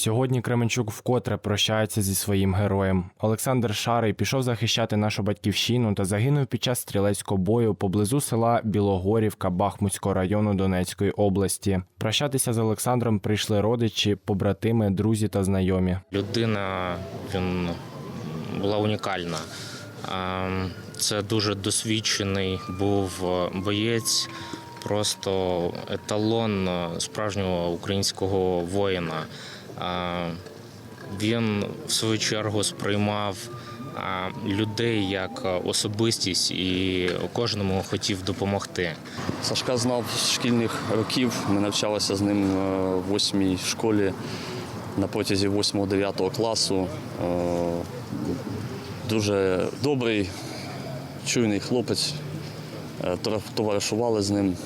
Сьогодні Кременчук вкотре прощається зі своїм героєм. Олександр Шарий пішов захищати нашу батьківщину та загинув під час стрілецького бою поблизу села Білогорівка Бахмутського району Донецької області. Прощатися з Олександром прийшли родичі, побратими, друзі та знайомі. Людина він була унікальна. Це дуже досвідчений був боєць, просто еталон справжнього українського воїна. Він в свою чергу сприймав людей як особистість і кожному хотів допомогти. Сашка знав з шкільних років. Ми навчалися з ним е, в восьмій школі на протязі 8-9 класу. Е, Дуже добрий, чуйний хлопець. Е, Товаришували з ним.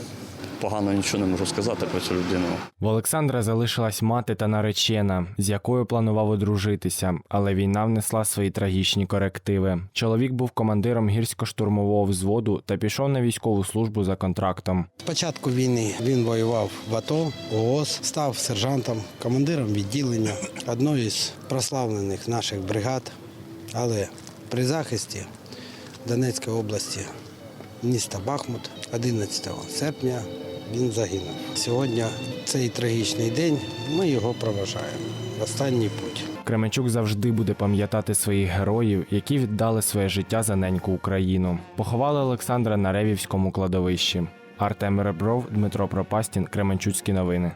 Погано нічого не можу сказати про цю людину. В Олександра залишилась мати та наречена, з якою планував одружитися, але війна внесла свої трагічні корективи. Чоловік був командиром гірсько-штурмового взводу та пішов на військову службу за контрактом. З початку війни він воював в АТО, ООС, став сержантом, командиром відділення одної з прославлених наших бригад. Але при захисті Донецької області міста Бахмут 11 серпня він загинув. Сьогодні цей трагічний день ми його проважаємо. Останній путь. Кременчук завжди буде пам'ятати своїх героїв, які віддали своє життя за неньку Україну. Поховали Олександра на Ревівському кладовищі. Артем Ребров, Дмитро Пропастін, Кременчуцькі новини.